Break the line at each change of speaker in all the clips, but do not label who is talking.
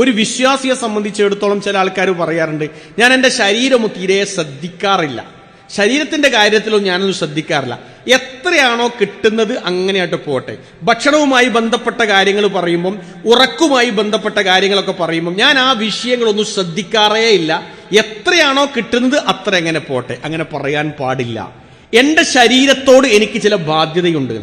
ഒരു വിശ്വാസിയെ സംബന്ധിച്ചിടത്തോളം ചില ആൾക്കാർ പറയാറുണ്ട് ഞാൻ എന്റെ ശരീരം തീരെ ശ്രദ്ധിക്കാറില്ല. ശരീരത്തിന്റെ കാര്യത്തിലും ഞാനൊന്നും ശ്രദ്ധിക്കാറില്ല. എത്രയാണോ കിട്ടുന്നത് അങ്ങനെയായിട്ട് പോട്ടെ. ഭക്ഷണവുമായി ബന്ധപ്പെട്ട കാര്യങ്ങൾ പറയുമ്പം ഉറക്കുമായി ബന്ധപ്പെട്ട കാര്യങ്ങളൊക്കെ പറയുമ്പം ഞാൻ ആ വിഷയങ്ങളൊന്നും ശ്രദ്ധിക്കാറേ ഇല്ല. എത്രയാണോ കിട്ടുന്നത് അത്ര എങ്ങനെ പോട്ടെ. അങ്ങനെ പറയാൻ പാടില്ല. എന്റെ ശരീരത്തോട് എനിക്ക് ചില ബാധ്യതയുണ്ട്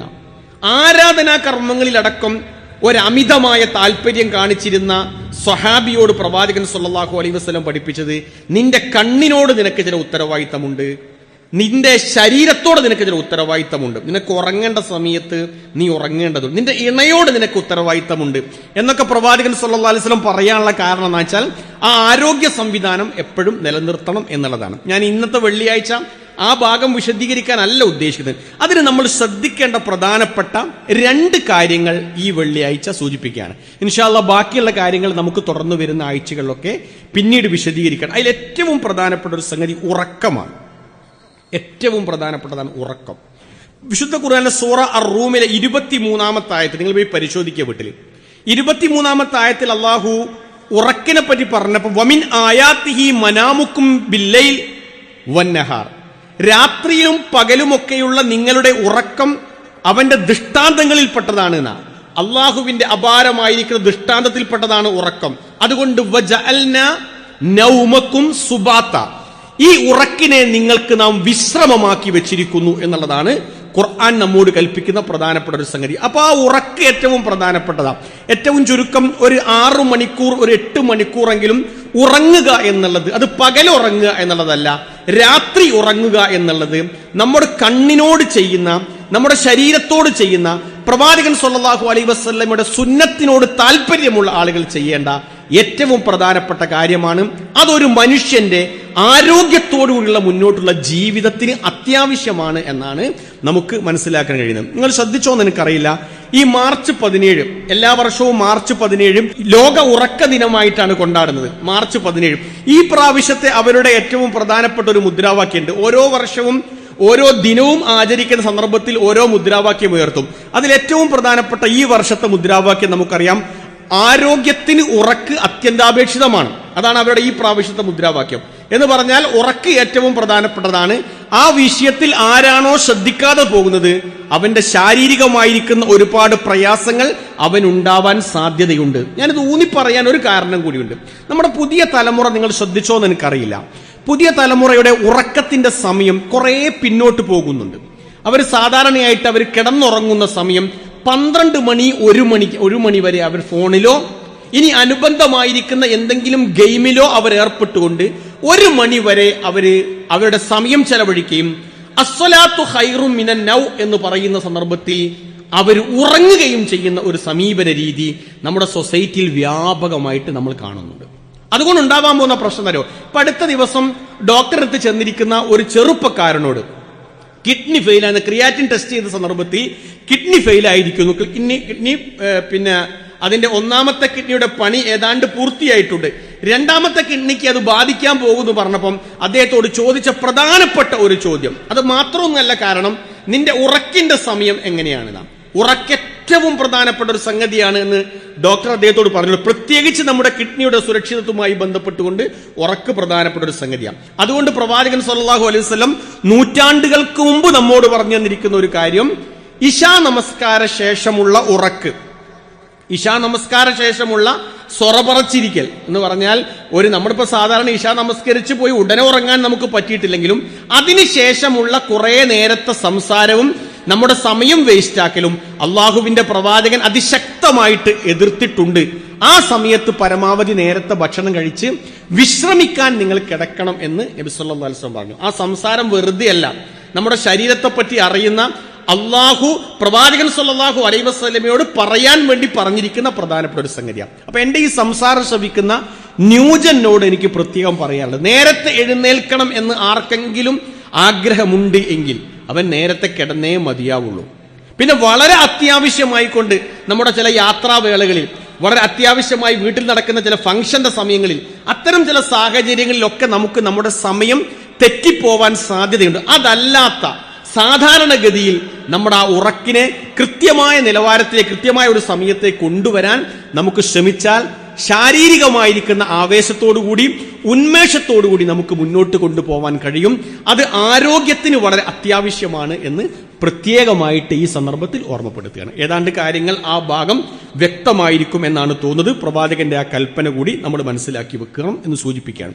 ആരാധനാ കർമ്മങ്ങളിലടക്കം ഒരമിതമായ താല്പര്യം കാണിച്ചിരുന്ന സ്വഹാബിയോട് പ്രവാചകൻ സല്ലല്ലാഹു അലൈ വസ്ലം പഠിപ്പിച്ചത് നിന്റെ കണ്ണിനോട് നിനക്ക് ചില ഉത്തരവാദിത്തമുണ്ട്. നിന്റെ ശരീരത്തോട് നിനക്ക് ചില ഉത്തരവാദിത്തമുണ്ട്. നിനക്ക് ഉറങ്ങേണ്ട സമയത്ത് നീ ഉറങ്ങേണ്ടതുണ്ട്. നിന്റെ ഇണയോട് നിനക്ക് ഉത്തരവാദിത്തമുണ്ട്. എന്നൊക്കെ പ്രവാചകൻ സല്ലല്ലാഹു അലൈഹി വസല്ലം പറയാനുള്ള കാരണം എന്ന് വെച്ചാൽ ആ ആരോഗ്യ സംവിധാനം എപ്പോഴും നിലനിർത്തണം എന്നുള്ളതാണ്. ഞാൻ ഇന്നത്തെ വെള്ളിയാഴ്ച ആ ഭാഗം വിശദീകരിക്കാനല്ല ഉദ്ദേശിക്കുന്നത്. അതിന് നമ്മൾ ശ്രദ്ധിക്കേണ്ട പ്രധാനപ്പെട്ട രണ്ട് കാര്യങ്ങൾ ഈ വെള്ളിയാഴ്ച സൂചിപ്പിക്കുകയാണ്. ഇൻഷാല്ല ബാക്കിയുള്ള കാര്യങ്ങൾ നമുക്ക് തുറന്നു വരുന്ന ആഴ്ചകളിലൊക്കെ പിന്നീട് വിശദീകരിക്കണം. അതിൽ ഏറ്റവും പ്രധാനപ്പെട്ട ഒരു സംഗതി ഉറക്കമാണ്. ഏറ്റവും പ്രധാനപ്പെട്ടതാണ് ഉറക്കം. വിശുദ്ധ ഖുർആാനിലെ സൂറ അർ റൂമിലെ ഇരുപത്തിമൂന്നാമത്തെ ആയത്തിൽ നിങ്ങൾ പോയി പരിശോധിക്കുക വീട്ടിൽ. ഇരുപത്തിമൂന്നാമത്തെ ആയത്തിൽ അള്ളാഹു ഉറക്കിനെ പറ്റി പറഞ്ഞപ്പോൾ വമിൻ ആയാത്തിഹി മനാമുക്കും ബില്ലയിൽ വന്നഹാർ രാത്രിയും പകലുമൊക്കെയുള്ള നിങ്ങളുടെ ഉറക്കം അവന്റെ ദൃഷ്ടാന്തങ്ങളിൽപ്പെട്ടതാണ് എന്നാ അള്ളാഹുവിന്റെ അപാരമായിരിക്കുന്ന ദൃഷ്ടാന്തത്തിൽപ്പെട്ടതാണ് ഉറക്കം. അതുകൊണ്ട് സുബാത്ത. ഈ ഉറക്കിനെ നിങ്ങൾക്ക് നാം വിശ്രമമാക്കി വെച്ചിരിക്കുന്നു എന്നുള്ളതാണ് ഖുർആൻ നമ്മോട് കൽപ്പിക്കുന്ന പ്രധാനപ്പെട്ട ഒരു സംഗതി. അപ്പൊ ആ ഉറക്ക് ഏറ്റവും പ്രധാനപ്പെട്ടതാണ് ഏറ്റവും ചുരുക്കം ഒരു ആറു മണിക്കൂർ ഒരു എട്ട് മണിക്കൂറെങ്കിലും ഉറങ്ങുക എന്നുള്ളത്. അത് പകൽ ഉറങ്ങുക എന്നുള്ളതല്ല രാത്രി ഉറങ്ങുക എന്നുള്ളത് നമ്മുടെ കണ്ണിനോട് ചെയ്യുന്ന നമ്മുടെ ശരീരത്തോട് ചെയ്യുന്ന പ്രവാചകൻ സല്ലല്ലാഹു അലൈഹി വസല്ലമയുടെ സുന്നത്തിനോട് താല്പര്യമുള്ള ആളുകൾ ചെയ്യേണ്ട ഏറ്റവും പ്രധാനപ്പെട്ട കാര്യമാണ് അതൊരു മനുഷ്യന്റെ ആരോഗ്യത്തോടുകൂടിയുള്ള മുന്നോട്ടുള്ള ജീവിതത്തിന് അത്യാവശ്യമാണ് എന്നാണ് നമുക്ക് മനസ്സിലാക്കാൻ കഴിയുന്നത്. നിങ്ങൾ ശ്രദ്ധിച്ചോന്ന് എനിക്കറിയില്ല. ഈ മാർച്ച് പതിനേഴ് എല്ലാ വർഷവും മാർച്ച് പതിനേഴും ലോക ഉറക്ക ദിനമായിട്ടാണ് കൊണ്ടാടുന്നത്. മാർച്ച് പതിനേഴ്. ഈ പ്രാവശ്യത്തെ അവരുടെ ഏറ്റവും പ്രധാനപ്പെട്ട ഒരു മുദ്രാവാക്യമുണ്ട്. ഓരോ വർഷവും ഓരോ ദിനവും ആചരിക്കുന്ന സന്ദർഭത്തിൽ ഓരോ മുദ്രാവാക്യം ഉയർത്തും. അതിൽ ഏറ്റവും പ്രധാനപ്പെട്ട ഈ വർഷത്തെ മുദ്രാവാക്യം നമുക്കറിയാം. ആരോഗ്യത്തിന് ഉറക്ക് അത്യന്താപേക്ഷിതമാണ്. അതാണ് അവരുടെ ഈ പ്രാവശ്യത്തെ മുദ്രാവാക്യം. എന്ന് പറഞ്ഞാൽ ഉറക്ക് ഏറ്റവും പ്രധാനപ്പെട്ടതാണ്. ആ വിഷയത്തിൽ ആരാണോ ശ്രദ്ധിക്കാതെ പോകുന്നത് അവന്റെ ശാരീരികമായിരിക്കുന്ന ഒരുപാട് പ്രയാസങ്ങൾ അവൻ ഉണ്ടാവാൻ സാധ്യതയുണ്ട്. ഞാനിത് ഊന്നി പറയാൻ ഒരു കാരണം കൂടിയുണ്ട്. നമ്മുടെ പുതിയ തലമുറ നിങ്ങൾ ശ്രദ്ധിച്ചോ എന്ന് എനിക്കറിയില്ല. പുതിയ തലമുറയുടെ ഉറക്കത്തിന്റെ സമയം കുറെ പിന്നോട്ട് പോകുന്നുണ്ട്. അവർ സാധാരണയായിട്ട് അവർ കിടന്നുറങ്ങുന്ന സമയം പന്ത്രണ്ട് മണി ഒരു മണി ഒരു മണി വരെ അവർ ഫോണിലോ ഇനി അനുബന്ധമായിരിക്കുന്ന എന്തെങ്കിലും ഗെയിമിലോ അവർ ഏർപ്പെട്ടുകൊണ്ട് ഒരു മണി വരെ അവർ അവരുടെ സമയം ചെലവഴിക്കുകയും അസ്വലാത്തു ഹൈറും മിനൻ നൗ എന്ന് പറയുന്ന സന്ദർഭത്തിൽ അവർ ഉറങ്ങുകയും ചെയ്യുന്ന ഒരു സമീപന രീതി നമ്മുടെ സൊസൈറ്റിയിൽ വ്യാപകമായിട്ട് നമ്മൾ കാണുന്നുണ്ട്. അതുകൊണ്ട് ഉണ്ടാവാൻ പോകുന്ന പ്രശ്നം തരോ ഇപ്പൊ അടുത്ത ദിവസം ഡോക്ടറെടുത്ത് ചെന്നിരിക്കുന്ന ഒരു ചെറുപ്പക്കാരനോട് കിഡ്നി ഫെയിൽ ആണ് ക്രിയാറ്റിൻ ടെസ്റ്റ് ചെയ്ത സന്ദർഭത്തിൽ കിഡ്നി ഫെയിൽ ആയിരിക്കുന്നു. കിഡ്നി കിഡ്നി പിന്നെ അതിന്റെ ഒന്നാമത്തെ കിഡ്നിയുടെ പണി ഏതാണ്ട് പൂർത്തിയായിട്ടുണ്ട്. രണ്ടാമത്തെ കിഡ്നിക്ക് അത് ബാധിക്കാൻ പോകുന്നു പറഞ്ഞപ്പം അദ്ദേഹത്തോട് ചോദിച്ച പ്രധാനപ്പെട്ട ഒരു ചോദ്യം. അത് മാത്രമൊന്നല്ല കാരണം നിന്റെ ഉറക്കിന്റെ സമയം എങ്ങനെയാണ് നാം? ഉറക്ക ഏറ്റവും പ്രധാനപ്പെട്ട ഒരു സംഗതിയാണ് എന്ന് ഡോക്ടർ അദ്ദേഹത്തോട് പറഞ്ഞു പ്രത്യേകിച്ച് നമ്മുടെ കിഡ്നിയുടെ സുരക്ഷിതത്വമായി ബന്ധപ്പെട്ടുകൊണ്ട് ഉറക്ക് പ്രധാനപ്പെട്ട ഒരു സംഗതിയാണ്. അതുകൊണ്ട് പ്രവാചകൻ സല്ലാഹു അലൈഹി വസല്ലം നൂറ്റാണ്ടുകൾക്ക് മുമ്പ് നമ്മോട് പറഞ്ഞു തന്നിരിക്കുന്ന ഒരു കാര്യം ഇശാ നമസ്കാര ശേഷമുള്ള ഉറക്ക്. ഇശാ നമസ്കാര ശേഷമുള്ള സ്വറപറച്ചിരിക്കൽ എന്ന് പറഞ്ഞാൽ ഒരു നമ്മളിപ്പോ സാധാരണ ഇശാ നമസ്കരിച്ച് പോയി ഉടനെ ഉറങ്ങാൻ നമുക്ക് പറ്റിയിട്ടില്ലെങ്കിലും അതിനുശേഷമുള്ള കുറെ നേരത്തെ സംസാരവും നമ്മുടെ സമയം വേസ്റ്റാക്കലും അള്ളാഹുവിന്റെ പ്രവാചകൻ അതിശക്തമായിട്ട് എതിർത്തിട്ടുണ്ട്. ആ സമയത്ത് പരമാവധി നേരത്തെ ഭക്ഷണം കഴിച്ച് വിശ്രമിക്കാൻ നിങ്ങൾ കിടക്കണം എന്ന് നബി സല്ലല്ലാഹു അലൈഹി വസല്ലം പറഞ്ഞു. ആ സംസാരം വെറുതെ അല്ല നമ്മുടെ ശരീരത്തെ പറ്റി അറിയുന്ന അള്ളാഹു പ്രവാചകൻ സല്ലല്ലാഹു അലൈ വസ്ലമയോട് പറയാൻ വേണ്ടി പറഞ്ഞിരിക്കുന്ന പ്രധാനപ്പെട്ട ഒരു സംഗതിയാണ്. അപ്പൊ എന്റെ ഈ സംസാരം ശ്രവിക്കുന്ന ന്യൂജനോട് എനിക്ക് പ്രത്യേകം പറയാനുള്ളത്. നേരത്തെ എഴുന്നേൽക്കണം എന്ന് ആർക്കെങ്കിലും ആഗ്രഹമുണ്ട് എങ്കിൽ അവൻ നേരത്തെ കിടന്നേ മതിയാവുള്ളൂ. പിന്നെ വളരെ അത്യാവശ്യമായി കൊണ്ട് നമ്മുടെ ചില യാത്രാവേളകളിൽ വളരെ അത്യാവശ്യമായി വീട്ടിൽ നടക്കുന്ന ചില ഫംഗ്ഷന്റെ സമയങ്ങളിൽ അത്തരം ചില സാഹചര്യങ്ങളിലൊക്കെ നമുക്ക് നമ്മുടെ സമയം തെറ്റിപ്പോവാൻ സാധ്യതയുണ്ട്. അതല്ലാത്ത സാധാരണഗതിയിൽ നമ്മുടെ ആ ഉറക്കിനെ കൃത്യമായ നിലവാരത്തിലേക്ക് കൃത്യമായ ഒരു സമയത്തെ കൊണ്ടുവരാൻ നമുക്ക് ശ്രമിച്ചാൽ ശാരീരികമായിരിക്കുന്ന ആവേശത്തോടുകൂടി ഉന്മേഷത്തോടുകൂടി നമുക്ക് മുന്നോട്ട് കൊണ്ടുപോകാൻ കഴിയും. അത് ആരോഗ്യത്തിന് വളരെ അത്യാവശ്യമാണ് എന്ന് പ്രത്യേകമായിട്ട് ഈ സന്ദർഭത്തിൽ ഓർമ്മപ്പെടുത്തുകയാണ്. ഏതാണ്ട് കാര്യങ്ങൾ ആ ഭാഗം വ്യക്തമായിരിക്കും എന്നാണ് തോന്നുന്നത്. പ്രവാചകന്റെ ആ കൽപ്പന കൂടി നമ്മൾ മനസ്സിലാക്കി വെക്കണം എന്ന് സൂചിപ്പിക്കുകയാണ്.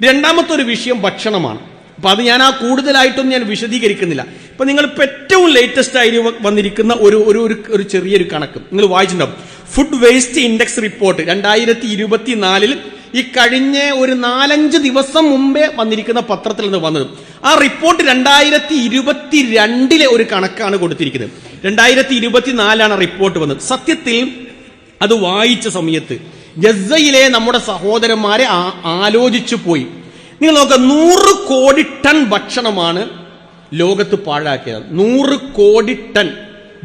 രണ്ടാമത്തെ ഒരു വിഷയം ഭക്ഷണമാണ്. അപ്പൊ അത് ഞാൻ ആ കൂടുതലായിട്ടൊന്നും ഞാൻ വിശദീകരിക്കുന്നില്ല. ഇപ്പൊ നിങ്ങൾ ഇപ്പൊ ഏറ്റവും ലേറ്റസ്റ്റ് ആയി വന്നിരിക്കുന്ന ഒരു ഒരു ഒരു ചെറിയൊരു കണക്ക് നിങ്ങൾ വായിച്ചിട്ടുണ്ടാവും. ഫുഡ് വേസ്റ്റ് ഇൻഡെക്സ് റിപ്പോർട്ട് രണ്ടായിരത്തി ഇരുപത്തിനാലിൽ ഈ കഴിഞ്ഞ ഒരു നാലഞ്ച് ദിവസം മുമ്പേ വന്നിരിക്കുന്ന പത്രത്തിൽ നിന്ന് വന്നത്. ആ റിപ്പോർട്ട് രണ്ടായിരത്തി ഇരുപത്തി രണ്ടിലെ ഒരു കണക്കാണ് കൊടുത്തിരിക്കുന്നത്. രണ്ടായിരത്തി ഇരുപത്തിനാലാണ് റിപ്പോർട്ട് വന്നത്. സത്യത്തിൽ അത് വായിച്ച സമയത്ത് ഗസയിലെ നമ്മുടെ സഹോദരന്മാരെ ആലോചിച്ചു പോയി. നിങ്ങൾ നോക്കുക നൂറ് കോടി ടൺ ഭക്ഷണമാണ് ലോകത്ത് പാഴാക്കിയത്. നൂറ് കോടി ടൺ.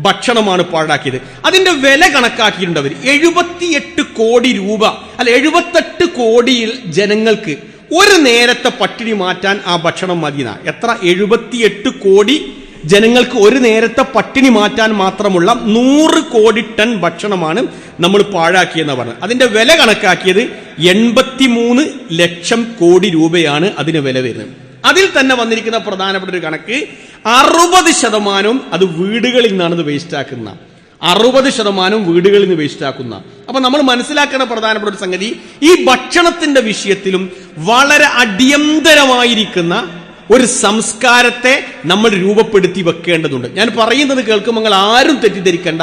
ഭക്ഷണമാണ് പാഴാക്കിയത്. അതിന്റെ വില കണക്കാക്കിയിട്ടുണ്ട് അവർ എഴുപത്തിയെട്ട് കോടി രൂപ അല്ല എഴുപത്തെട്ട് കോടിയിൽ ജനങ്ങൾക്ക് ഒരു നേരത്തെ പട്ടിണി മാറ്റാൻ ആ ഭക്ഷണം മതിന എത്ര? എഴുപത്തിയെട്ട് കോടി ജനങ്ങൾക്ക് ഒരു നേരത്തെ പട്ടിണി മാറ്റാൻ മാത്രമുള്ള നൂറ് കോടി ടൺ ഭക്ഷണമാണ് നമ്മൾ പാഴാക്കിയെന്ന് പറഞ്ഞത്. അതിന്റെ വില കണക്കാക്കിയത് എൺപത്തിമൂന്ന് ലക്ഷം കോടി രൂപയാണ് അതിന് വില വരുന്നത്. അതിൽ തന്നെ വന്നിരിക്കുന്ന പ്രധാനപ്പെട്ട ഒരു കണക്ക് അറുപത് ശതമാനവും അത് വീടുകളിൽ നിന്നാണ് ഇത് വേസ്റ്റ് ആക്കുന്ന. അറുപത് ശതമാനം വീടുകളിൽ നിന്ന് വേസ്റ്റ് ആക്കുന്ന. അപ്പൊ നമ്മൾ മനസ്സിലാക്കേണ്ട പ്രധാനപ്പെട്ട ഒരു സംഗതി ഈ ഭക്ഷണത്തിന്റെ വിഷയത്തിലും വളരെ അടിയന്തരമായിരിക്കുന്ന ഒരു സംസ്കാരത്തെ നമ്മൾ രൂപപ്പെടുത്തി വെക്കേണ്ടതുണ്ട്. ഞാൻ പറയുന്നത് കേൾക്കുമ്പോൾ ആരും തെറ്റിദ്ധരിക്കേണ്ട.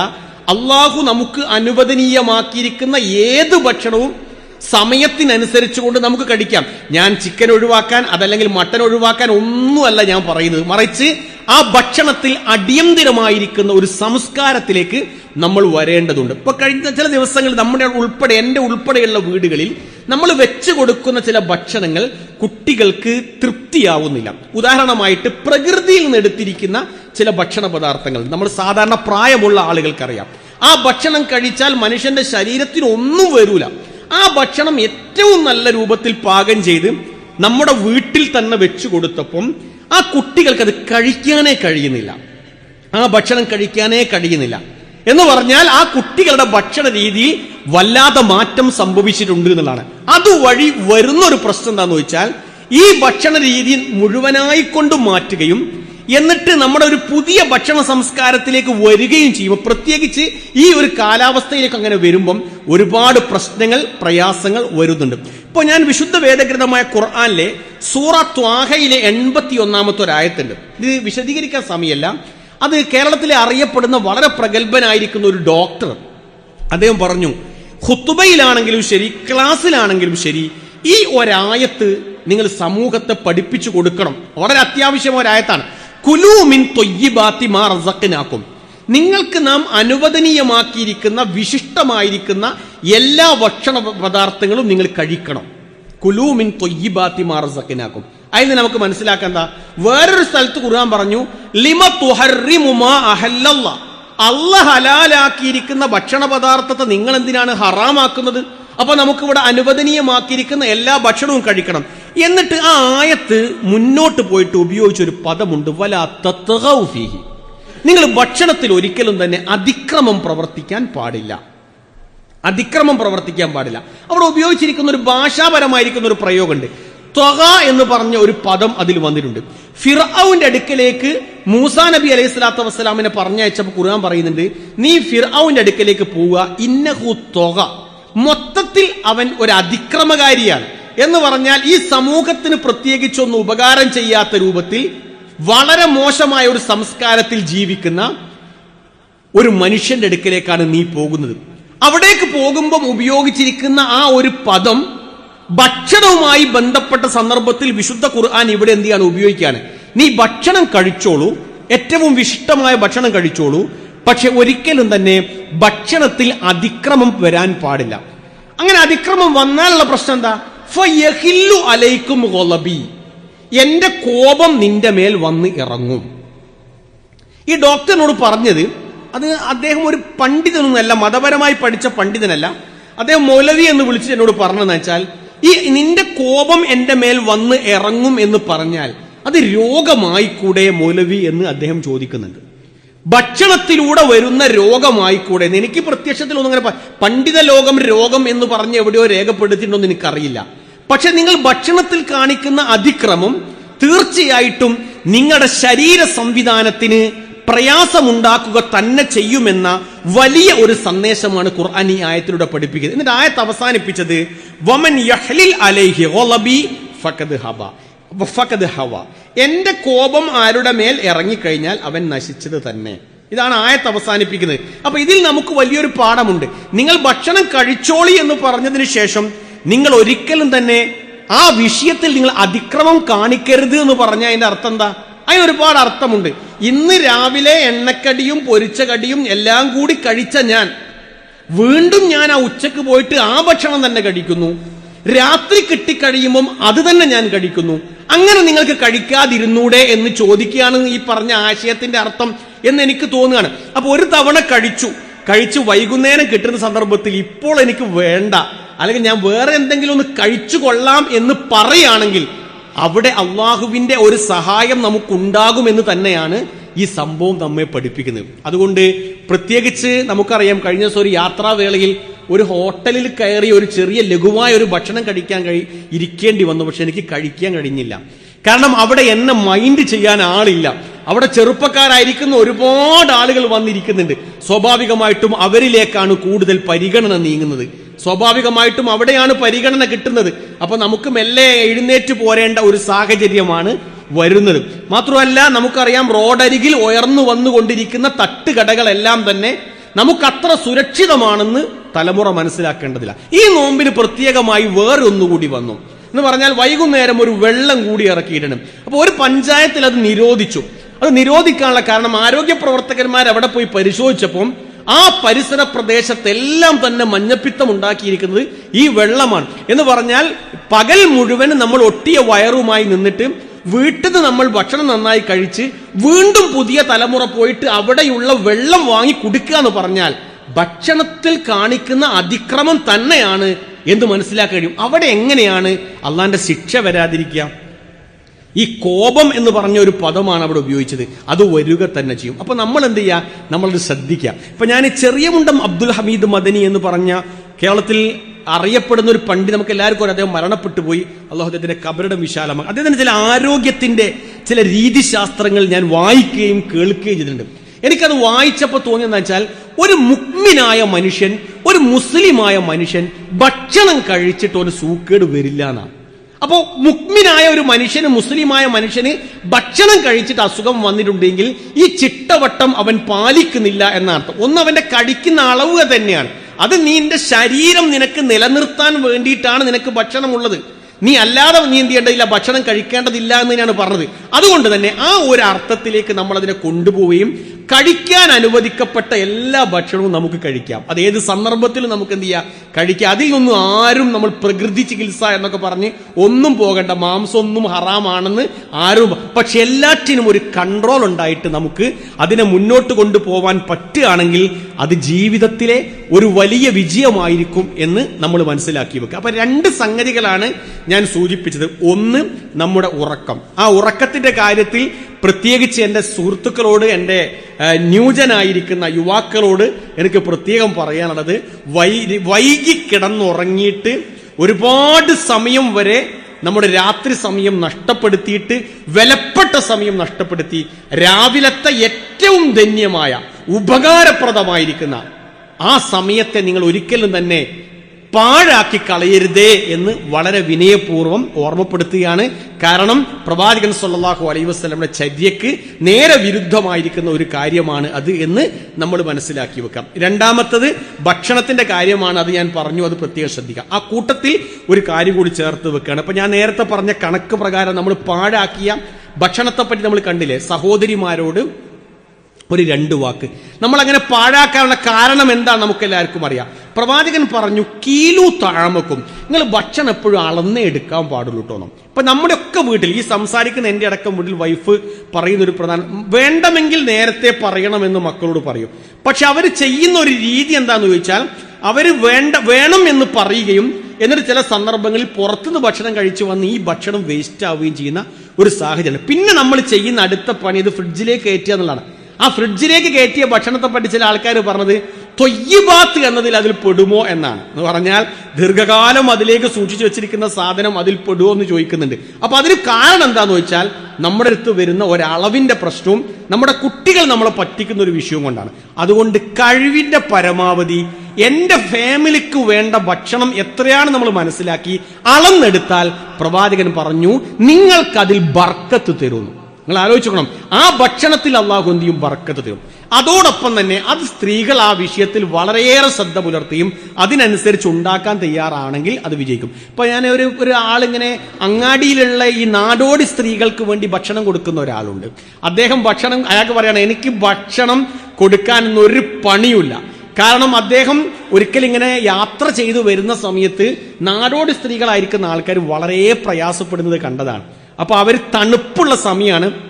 അള്ളാഹു നമുക്ക് അനുവദനീയമാക്കിയിരിക്കുന്ന ഏത് ഭക്ഷണവും സമയത്തിനനുസരിച്ച് കൊണ്ട് നമുക്ക് കഴിക്കാം ഞാൻ ചിക്കൻ ഒഴിവാക്കാൻ അതല്ലെങ്കിൽ മട്ടൻ ഒഴിവാക്കാൻ ഒന്നുമല്ല ഞാൻ പറയുന്നത്. മറിച്ച് ആ ഭക്ഷണത്തിൽ അടിയന്തിരമായിരിക്കുന്ന ഒരു സംസ്കാരത്തിലേക്ക് നമ്മൾ വരേണ്ടതുണ്ട്. ഇപ്പൊ കഴിഞ്ഞ ചില ദിവസങ്ങൾ നമ്മുടെ ഉൾപ്പെടെ എന്റെ ഉൾപ്പെടെയുള്ള വീടുകളിൽ നമ്മൾ വെച്ചു കൊടുക്കുന്ന ചില ഭക്ഷണങ്ങൾ കുട്ടികൾക്ക് തൃപ്തിയാവുന്നില്ല. ഉദാഹരണമായിട്ട് പ്രകൃതിയിൽ നിന്ന് എടുത്തിരിക്കുന്ന ചില ഭക്ഷണ പദാർത്ഥങ്ങൾ. നമ്മൾ സാധാരണ പ്രായമുള്ള ആളുകൾക്കറിയാം. ആ ഭക്ഷണം കഴിച്ചാൽ മനുഷ്യന്റെ ശരീരത്തിന് ഒന്നും വരൂല. ആ ഭക്ഷണം ഏറ്റവും നല്ല രൂപത്തിൽ പാകം ചെയ്ത് നമ്മുടെ വീട്ടിൽ തന്നെ വെച്ചു കൊടുത്തപ്പം ആ കുട്ടികൾക്ക് അത് കഴിക്കാനേ കഴിയുന്നില്ല. ആ ഭക്ഷണം കഴിക്കാനേ കഴിയുന്നില്ല. എന്ന് പറഞ്ഞാൽ ആ കുട്ടികളുടെ ഭക്ഷണ രീതി വല്ലാതെ മാറ്റം സംഭവിച്ചിട്ടുണ്ട് എന്നുള്ളതാണ്. അതുവഴി വരുന്ന ഒരു പ്രശ്നം എന്താണെന്ന് വെച്ചാൽ ഈ ഭക്ഷണ രീതി മുഴുവനായി കൊണ്ട് മാറ്റുകയും എന്നിട്ട് നമ്മുടെ ഒരു പുതിയ ഭക്ഷണ സംസ്കാരത്തിലേക്ക് വരികയും ചെയ്യുമ്പോൾ പ്രത്യേകിച്ച് ഈ ഒരു കാലാവസ്ഥയിലേക്ക് അങ്ങനെ വരുമ്പം ഒരുപാട് പ്രശ്നങ്ങൾ പ്രയാസങ്ങൾ വരുന്നുണ്ട്. ഇപ്പോൾ ഞാൻ വിശുദ്ധ വേദഗ്രന്ഥമായ ഖുർആാനിലെ സൂറ ത്വാഹയിലെ എൺപത്തി ഒന്നാമത്തെ ഒരു ആയത്തുണ്ട്. ഇത് വിശദീകരിക്കാൻ സമയമല്ല. അത് കേരളത്തിലെ അറിയപ്പെടുന്ന വളരെ പ്രഗത്ഭനായിരിക്കുന്ന ഒരു ഡോക്ടർ അദ്ദേഹം പറഞ്ഞു ഹുത്തുബയിലാണെങ്കിലും ശരി ക്ലാസ്സിലാണെങ്കിലും ശരി ഈ ഒരായത്ത് നിങ്ങൾ സമൂഹത്തെ പഠിപ്പിച്ചു കൊടുക്കണം. വളരെ അത്യാവശ്യമായ ഒരായത്താണ്. കുലൂമിൻ തൊയ്യിബാത്തി മാ നിങ്ങൾക്ക് നാം അനുവദനീയമാക്കിയിരിക്കുന്ന വിശിഷ്ടമായിരിക്കുന്ന എല്ലാ ഭക്ഷണ പദാർത്ഥങ്ങളും നിങ്ങൾ കഴിക്കണം. കുലൂമിൻ തൊയ്യിബാത്തി മാ റസക്കിനാക്കും അതിന് നമുക്ക് മനസ്സിലാക്കാൻ എന്താ? വേറൊരു സ്ഥലത്ത് ഖുർആൻ പറഞ്ഞു ലിമ തുഹർറിമു മാ അഹല്ലല്ലാ. ഹലാലാക്കിയിരിക്കുന്ന ഭക്ഷണ പദാർത്ഥത്തെ നിങ്ങൾ എന്തിനാണ് ഹറാമാക്കുന്നത്? അപ്പൊ നമുക്കിവിടെ അനുവദനീയമാക്കിയിരിക്കുന്ന എല്ലാ ഭക്ഷണവും കഴിക്കണം. എന്നിട്ട് ആ ആയത്ത് മുന്നോട്ട് പോയിട്ട് ഉപയോഗിച്ച ഒരു പദമുണ്ട് വല തത്തഗൗ ഫീഹി. നിങ്ങൾ ഭക്ഷണത്തിൽ ഒരിക്കലും തന്നെ അതിക്രമം പ്രവർത്തിക്കാൻ പാടില്ല. അതിക്രമം പ്രവർത്തിക്കാൻ പാടില്ല. അവിടെ ഉപയോഗിച്ചിരിക്കുന്ന ഒരു ഭാഷാപരമായിരിക്കുന്ന ഒരു പ്രയോഗമുണ്ട്. ത്വക എന്ന് പറഞ്ഞ ഒരു പദം അതിൽ വന്നിട്ടുണ്ട്. ഫിർഔന്റെ അടുക്കലേക്ക് മൂസാ നബി അലൈഹി സ്വലാത്തു വസ്സലാമിനെ പറഞ്ഞയച്ചപ്പോൾ ഖുർആൻ പറയുന്നുണ്ട് നീ ഫിർഔന്റെ അടുക്കലേക്ക് പോവുക ഇന്നഹു ത്വക മൊത്തത്തിൽ അവൻ ഒരു അതിക്രമകാരിയാണ്. എന്ന് പറഞ്ഞാൽ ഈ സമൂഹത്തിന് പ്രത്യേകിച്ചൊന്നും ഉപകാരം ചെയ്യാത്ത രൂപത്തിൽ വളരെ മോശമായ ഒരു സംസ്കാരത്തിൽ ജീവിക്കുന്ന ഒരു മനുഷ്യന്റെ അടുക്കലേക്കാണ് നീ പോകുന്നത്. അവിടേക്ക് പോകുമ്പം ഉപയോഗിച്ചിരിക്കുന്ന ആ ഒരു പദം ഭക്ഷണവുമായി ബന്ധപ്പെട്ട സന്ദർഭത്തിൽ വിശുദ്ധ ഖുർആൻ ഇവിടെ എന്ത് ചെയ്യാണ്? ഉപയോഗിക്കുകയാണ്. നീ ഭക്ഷണം കഴിച്ചോളൂ. ഏറ്റവും വിശിഷ്ടമായ ഭക്ഷണം കഴിച്ചോളൂ. പക്ഷെ ഒരിക്കലും തന്നെ ഭക്ഷണത്തിൽ അതിക്രമം വരാൻ പാടില്ല. അങ്ങനെ അതിക്രമം വന്നാലുള്ള പ്രശ്നം എന്താ? അലൈക്കും എന്റെ കോപം നിന്റെ മേൽ വന്ന് ഇറങ്ങും. ഈ ഡോക്ടറിനോട് പറഞ്ഞത് അത് അദ്ദേഹം ഒരു പണ്ഡിതനൊന്നല്ല മതപരമായി പഠിച്ച പണ്ഡിതനല്ല. അദ്ദേഹം മൗലവി എന്ന് വിളിച്ച് എന്നോട് പറഞ്ഞതെന്ന് വെച്ചാൽ ഈ നിന്റെ കോപം എന്റെ മേൽ വന്ന് ഇറങ്ങും എന്ന് പറഞ്ഞാൽ അത് രോഗമായി കൂടെ മൗലവി എന്ന് അദ്ദേഹം ചോദിക്കുന്നുണ്ട്. ഭക്ഷണത്തിലൂടെ വരുന്ന രോഗമായിക്കൂടെ? എനിക്ക് പ്രത്യക്ഷത്തിൽ ഒന്നും അങ്ങനെ പണ്ഡിത ലോകം രോഗം എന്ന് പറഞ്ഞ് എവിടെയോ രേഖപ്പെടുത്തിയിട്ടുണ്ടോ എന്ന് എനിക്കറിയില്ല പക്ഷെ നിങ്ങൾ ഭക്ഷണത്തിൽ കാണിക്കുന്ന അതിക്രമം തീർച്ചയായിട്ടും നിങ്ങളുടെ ശരീര സംവിധാനത്തിന് പ്രയാസമുണ്ടാക്കുക തന്നെ ചെയ്യുമെന്ന വലിയ ഒരു സന്ദേശമാണ് ഖുർആൻ ഈ ആയത്തിലൂടെ പഠിപ്പിക്കുന്നത്. എന്നിട്ട് ആയത്ത് അവസാനിപ്പിച്ചത് വമൻ യഹ്ലിൽ അലൈഹി ഹബ. ഫഖദ് ഹവ. എന്റെ കോപം ആരുടെ മേൽ ഇറങ്ങിക്കഴിഞ്ഞാൽ അവൻ നശിച്ചത് തന്നെ. ഇതാണ് ആയത്ത് അവസാനിപ്പിക്കുന്നത്. അപ്പൊ ഇതിൽ നമുക്ക് വലിയൊരു പാഠമുണ്ട്. നിങ്ങൾ ഭക്ഷണം കഴിച്ചോളി എന്ന് പറഞ്ഞതിന് ശേഷം നിങ്ങൾ ഒരിക്കലും തന്നെ ആ വിഷയത്തിൽ നിങ്ങൾ അതിക്രമം കാണിക്കരുത് എന്ന് പറഞ്ഞ അതിന്റെ അർത്ഥം എന്താ? അതിന് ഒരുപാട് അർത്ഥമുണ്ട്. ഇന്ന് രാവിലെ എണ്ണക്കടിയും പൊരിച്ച കടിയും എല്ലാം കൂടി കഴിച്ച ഞാൻ വീണ്ടും ഞാൻ ആ ഉച്ചയ്ക്ക് പോയിട്ട് ആ ഭക്ഷണം തന്നെ കഴിക്കുന്നു. രാത്രി കിട്ടിക്കഴിയുമ്പം അത് തന്നെ ഞാൻ കഴിക്കുന്നു. അങ്ങനെ നിങ്ങൾക്ക് കഴിക്കാതിരുന്നൂടെ എന്ന് ചോദിക്കുകയാണ് ഈ പറഞ്ഞ ആശയത്തിന്റെ അർത്ഥം എന്ന് എനിക്ക് തോന്നുകയാണ്. അപ്പൊ ഒരു തവണ കഴിച്ചു. കഴിച്ചു വൈകുന്നേരം കിട്ടുന്ന സന്ദർഭത്തിൽ ഇപ്പോൾ എനിക്ക് വേണ്ട. അല്ലെങ്കിൽ ഞാൻ വേറെ എന്തെങ്കിലും ഒന്ന് കഴിച്ചു കൊള്ളാം എന്ന് പറയുകയാണെങ്കിൽ അവിടെ അള്ളാഹുവിന്റെ ഒരു സഹായം നമുക്കുണ്ടാകുമെന്ന് തന്നെയാണ് ഈ സംഭവം നമ്മെ പഠിപ്പിക്കുന്നത്. അതുകൊണ്ട് പ്രത്യേകിച്ച് നമുക്കറിയാം കഴിഞ്ഞ ദിവസം ഒരു യാത്രാവേളയിൽ ഒരു ഹോട്ടലിൽ കയറി ഒരു ചെറിയ ലഘുവായ ഒരു ഭക്ഷണം കഴിക്കാൻ കഴി ഇരിക്കേണ്ടി വന്നു പക്ഷെ എനിക്ക് കഴിക്കാൻ കഴിഞ്ഞില്ല. കാരണം അവിടെ എന്നെ മൈൻഡ് ചെയ്യാൻ ആളില്ല. അവിടെ ചെറുപ്പക്കാരായിരിക്കുന്ന ഒരുപാട് ആളുകൾ വന്നിരിക്കുന്നുണ്ട്. സ്വാഭാവികമായിട്ടും അവരിലേക്കാണ് കൂടുതൽ പരിഗണന നീങ്ങുന്നത്. സ്വാഭാവികമായിട്ടും അവിടെയാണ് പരിഗണന കിട്ടുന്നത്. അപ്പൊ നമുക്ക് മെല്ലെ എഴുന്നേറ്റ് പോരേണ്ട ഒരു സാഹചര്യമാണ് വരുന്നത്. മാത്രമല്ല നമുക്കറിയാം റോഡരികിൽ ഉയർന്നു വന്നുകൊണ്ടിരിക്കുന്ന തട്ടുകടകളെല്ലാം തന്നെ നമുക്കത്ര സുരക്ഷിതമാണെന്ന് തലമുറ മനസ്സിലാക്കേണ്ടതില്ല. ഈ നോമ്പിന് പ്രത്യേകമായി വേറൊന്നുകൂടി വന്നു. എന്ന് പറഞ്ഞാൽ വൈകുന്നേരം ഒരു വെള്ളം കൂടി ഇറക്കിയിടണം. അപ്പൊ ഒരു പഞ്ചായത്തിൽ അത് നിരോധിച്ചു. അത് നിരോധിക്കാനുള്ള കാരണം ആരോഗ്യ പ്രവർത്തകന്മാർ അവിടെ പോയി പരിശോധിച്ചപ്പം ആ പരിസര പ്രദേശത്തെല്ലാം തന്നെ മഞ്ഞപ്പിത്തം ഉണ്ടാക്കിയിരിക്കുന്നത് ഈ വെള്ളമാണ്. എന്ന് പറഞ്ഞാൽ പകൽ മുഴുവൻ നമ്മൾ ഒട്ടിയ വയറുമായി നിന്നിട്ട് വീട്ടിൽ നിന്ന് നമ്മൾ ഭക്ഷണം നന്നായി കഴിച്ച് വീണ്ടും പുതിയ തലമുറ പോയിട്ട് അവിടെയുള്ള വെള്ളം വാങ്ങി കുടിക്കുക എന്ന് പറഞ്ഞാൽ ഭക്ഷണത്തിൽ കാണിക്കുന്ന അതിക്രമം തന്നെയാണ് എന്ന് മനസ്സിലാക്കാൻ കഴിയും. അവിടെ എങ്ങനെയാണ് അള്ളാന്റെ ശിക്ഷ വരാതിരിക്കുക? ഈ കോപം എന്ന് പറഞ്ഞ ഒരു പദമാണ് അവിടെ ഉപയോഗിച്ചത്. അത് വരിക തന്നെ ചെയ്യും. അപ്പൊ നമ്മൾ എന്ത് ചെയ്യുക? നമ്മളത് ശ്രദ്ധിക്കുക. ഇപ്പൊ ഞാൻ ചെറിയ മുണ്ടം അബ്ദുൽ ഹമീദ് മദനി എന്ന് പറഞ്ഞ കേരളത്തിൽ അറിയപ്പെടുന്ന ഒരു പണ്ഡിത് നമുക്ക് എല്ലാവർക്കും അദ്ദേഹം മരണപ്പെട്ടു പോയി. അള്ളാഹു അദ്ദേഹത്തിന്റെ കബരുടെ വിശാലമാണ് അദ്ദേഹത്തിന്റെ ചില ആരോഗ്യത്തിന്റെ ചില രീതിശാസ്ത്രങ്ങൾ ഞാൻ വായിക്കുകയും കേൾക്കുകയും ചെയ്തിട്ടുണ്ട്. എനിക്കത് വായിച്ചപ്പോൾ തോന്നിയെന്ന് വെച്ചാൽ ഒരു മുക്മിനായ മനുഷ്യൻ ഒരു മുസ്ലിമായ മനുഷ്യൻ ഭക്ഷണം കഴിച്ചിട്ട് ഒരു സൂക്കേട് വരില്ല എന്നാണ് അപ്പോൾ മുക്മിനായ ഒരു മനുഷ്യന് മുസ്ലിമായ മനുഷ്യന് ഭക്ഷണം കഴിച്ചിട്ട് അസുഖം വന്നിട്ടുണ്ടെങ്കിൽ ഈ ചിട്ടവട്ടം അവൻ പാലിക്കുന്നില്ല എന്നർത്ഥം ഒന്ന് അവന്റെ കഴിക്കുന്ന അളവ് തന്നെയാണ്. അത് നീ നിന്റെ ശരീരം നിനക്ക് നിലനിർത്താൻ വേണ്ടിയിട്ടാണ് നിനക്ക് ഭക്ഷണം ഉള്ളത് നീ അല്ലാതെ നീ എന്ത് ചെയ്യേണ്ടതില്ല ഭക്ഷണം കഴിക്കേണ്ടതില്ല എന്ന് തന്നെയാണ് പറഞ്ഞത്. അതുകൊണ്ട് തന്നെ ആ ഒരു അർത്ഥത്തിലേക്ക് നമ്മൾ അതിനെ കൊണ്ടുപോവുകയും കഴിക്കാൻ അനുവദിക്കപ്പെട്ട എല്ലാ ഭക്ഷണവും നമുക്ക് കഴിക്കാം. അത് ഏത് സന്ദർഭത്തിലും നമുക്ക് എന്ത് ചെയ്യാം? കഴിക്കാം. അതിൽ നിന്നും ആരും നമ്മൾ പ്രകൃതി ചികിത്സ എന്നൊക്കെ പറഞ്ഞ് ഒന്നും പോകണ്ട മാംസമൊന്നും ഹറാമാണെന്ന് ആരും പക്ഷെ എല്ലാറ്റിനും ഒരു കൺട്രോൾ ഉണ്ടായിട്ട് നമുക്ക് അതിനെ മുന്നോട്ട് കൊണ്ടുപോവാൻ പറ്റുകയാണെങ്കിൽ അത് ജീവിതത്തിലെ ഒരു വലിയ വിജയമായിരിക്കും എന്ന് നമ്മൾ മനസ്സിലാക്കി വെക്കുക. അപ്പൊ രണ്ട് സംഗതികളാണ് ഞാൻ സൂചിപ്പിച്ചത് ഒന്ന് നമ്മുടെ ഉറക്കം. ആ ഉറക്കത്തിന്റെ കാര്യത്തിൽ പ്രത്യേകിച്ച് എന്റെ സുഹൃത്തുക്കളോട് എന്റെ ന്യൂജനായിരിക്കുന്ന യുവാക്കളോട് എനിക്ക് പ്രത്യേകം പറയാനുള്ളത് വൈ വൈകി കിടന്നുറങ്ങിയിട്ട് ഒരുപാട് സമയം വരെ നമ്മുടെ രാത്രി സമയം നഷ്ടപ്പെടുത്തിയിട്ട് വിലപ്പെട്ട സമയം നഷ്ടപ്പെടുത്തി രാവിലത്തെ ഏറ്റവും ധന്യമായ ഉപകാരപ്രദമായിരിക്കുന്ന ആ സമയത്തെ നിങ്ങൾ ഒരിക്കലും തന്നെ പാഴാക്കി കളയരുതേ എന്ന് വളരെ വിനയപൂർവം ഓർമ്മപ്പെടുത്തുകയാണ്. കാരണം പ്രവാചകൻ സല്ലാഹു അലൈ വസല്ലമയുടെ ചര്യക്ക് നേരെ വിരുദ്ധമായിരിക്കുന്ന ഒരു കാര്യമാണ് അത് എന്ന് നമ്മൾ മനസ്സിലാക്കി വെക്കാം. രണ്ടാമത്തത് ഭക്ഷണത്തിന്റെ കാര്യമാണ് അത് ഞാൻ പറഞ്ഞു അത് പ്രത്യേകം ശ്രദ്ധിക്കാം ആ കൂട്ടത്തിൽ ഒരു കാര്യം കൂടി ചേർത്ത് വെക്കുകയാണ്. അപ്പൊ ഞാൻ നേരത്തെ പറഞ്ഞ കണക്ക് പ്രകാരം നമ്മൾ പാഴാക്കിയ ഭക്ഷണത്തെ പറ്റി നമ്മൾ കണ്ടില്ലേ? സഹോദരിമാരോട് ഒരു രണ്ട് വാക്ക്. നമ്മൾ അങ്ങനെ പാഴാക്കാനുള്ള കാരണം എന്താണ് നമുക്ക് എല്ലാവർക്കും അറിയാം. പ്രവാചകൻ പറഞ്ഞു കീലു താഴമക്കും. നിങ്ങൾ ഭക്ഷണം എപ്പോഴും അളന്നേ എടുക്കാൻ പാടുള്ളൂ കേട്ടോ ഇപ്പൊ നമ്മുടെ ഒക്കെ വീട്ടിൽ ഈ സംസാരിക്കുന്ന എന്റെ അടക്കം വീട്ടിൽ വൈഫ് പറയുന്ന ഒരു പ്രധാന വേണ്ടമെങ്കിൽ നേരത്തെ പറയണമെന്ന് മക്കളോട് പറയും. പക്ഷെ അവർ ചെയ്യുന്ന ഒരു രീതി എന്താണെന്ന് ചോദിച്ചാൽ അവർ വേണ്ട വേണം എന്ന് പറയുകയും എന്നിട്ട് ചില സന്ദർഭങ്ങളിൽ പുറത്തുനിന്ന് ഭക്ഷണം കഴിച്ചു വന്ന് ഈ ഭക്ഷണം വേസ്റ്റ് ആവുകയും ചെയ്യുന്ന ഒരു സാഹചര്യം. പിന്നെ നമ്മൾ ചെയ്യുന്ന അടുത്ത പണി ഇത് ഫ്രിഡ്ജിലേക്ക് കയറ്റുക എന്നുള്ളതാണ്. ആ ഫ്രിഡ്ജിലേക്ക് കയറ്റിയ ഭക്ഷണത്തെ പറ്റി ചില ആൾക്കാർ പറഞ്ഞത് തൊയ്യബാത്ത് എന്നതിൽ അതിൽ പെടുമോ എന്നാണ്. എന്ന് പറഞ്ഞാൽ ദീർഘകാലം അതിലേക്ക് സൂക്ഷിച്ചു വെച്ചിരിക്കുന്ന സാധനം അതിൽ പെടുമോ എന്ന് ചോദിക്കുന്നുണ്ട്. അപ്പൊ അതിന് കാരണം എന്താന്ന് വെച്ചാൽ നമ്മുടെ അടുത്ത് വരുന്ന ഒരളവിന്റെ പ്രശ്നവും നമ്മുടെ കുട്ടികൾ നമ്മളെ പറ്റിക്കുന്ന ഒരു വിഷയവും കൊണ്ടാണ്. അതുകൊണ്ട് കഴിവിന്റെ പരമാവധി എന്റെ ഫാമിലിക്ക് വേണ്ട ഭക്ഷണം എത്രയാണ് നമ്മൾ മനസ്സിലാക്കി അളന്നെടുത്താൽ പ്രവാചകൻ പറഞ്ഞു നിങ്ങൾക്കതിൽ ബർക്കത്ത് തരുന്നു. നിങ്ങൾ ആലോചിക്കണം ആ ഭക്ഷണത്തിൽ അള്ളാഹു എന്ത് ബർക്കത്ത് തരും. അതോടൊപ്പം തന്നെ അത് സ്ത്രീകൾ ആ വിഷയത്തിൽ വളരെയേറെ ശ്രദ്ധ പുലർത്തിയും അതിനനുസരിച്ച് ഉണ്ടാക്കാൻ തയ്യാറാണെങ്കിൽ അത് വിജയിക്കും. ഇപ്പൊ ഞാൻ ഒരു ഒരു ആളിങ്ങനെ അങ്ങാടിയിലുള്ള ഈ നാടോടി സ്ത്രീകൾക്ക് വേണ്ടി ഭക്ഷണം കൊടുക്കുന്ന ഒരാളുണ്ട്. അദ്ദേഹം ഭക്ഷണം അയാൾക്ക് പറയണം എനിക്ക് ഭക്ഷണം കൊടുക്കാൻ ഒരു പണിയുമില്ല. കാരണം അദ്ദേഹം ഒരിക്കലിങ്ങനെ യാത്ര ചെയ്തു വരുന്ന സമയത്ത് നാടോടി സ്ത്രീകളായിരിക്കുന്ന ആൾക്കാർ വളരെ പ്രയാസപ്പെടുന്നത് കണ്ടതാണ്. അപ്പൊ അവർ തണുപ്പുള്ള സമയമാണ്